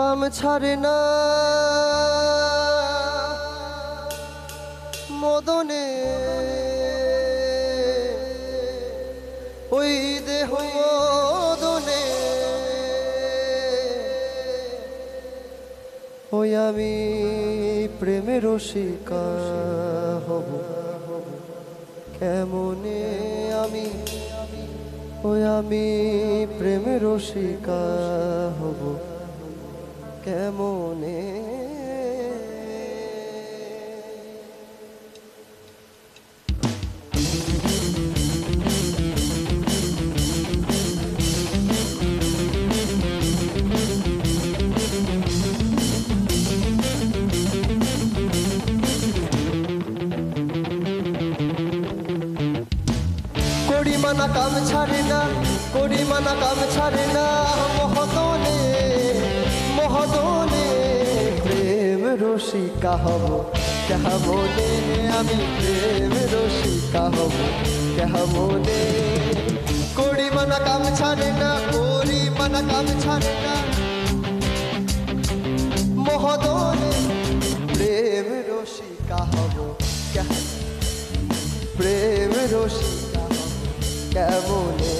কাম ছাড়ে না। মদনে ওই দেহ মদনে ওই আমি প্রেমের রসিকা হব। কেমনে আমি, ওই আমি প্রেমের রসিকা হব? কেমনে? কাম ছাড়ে না করিমানা কাম ছাড়ে না মহদনে মহদনে প্রেম রসিকা হব। কেমনে আমি প্রেম রসিকা হব। কেমনে করিমানা কাম ছাড়ে না করিমানা কাম ছাড়ে না। মহদনে প্রেম রসিকা হব। কেমন? প্রেম রসিকা হব। কেমনে?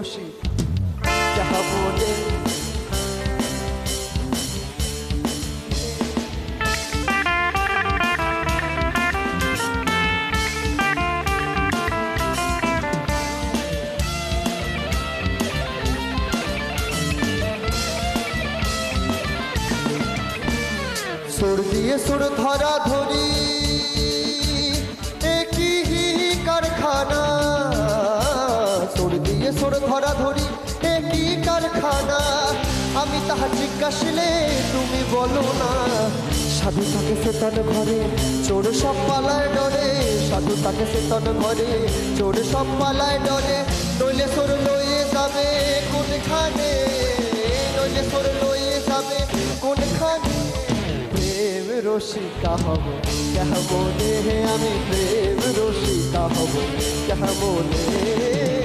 প্রেম যাহা বলে সুর দিয়ে সুর ধরা ধরি। সুর ধরা ধরি একই কারখানা? আমি তাহা জিজ্ঞাসিলে তুমি বলো না। সাধু তাকে সেতন ঘরে, চোর সব পালায় ডরে। সাধু তাকে সেতন ঘরে, চোর সব পালায় ডরে। নইলে সুর লয়ে যাবে কোনখানে? নইলে সুর লয়ে যাবে কোনখানে? প্রেম রসিকা হব কেমনে আমি প্রেম রসিকা হব কেমনে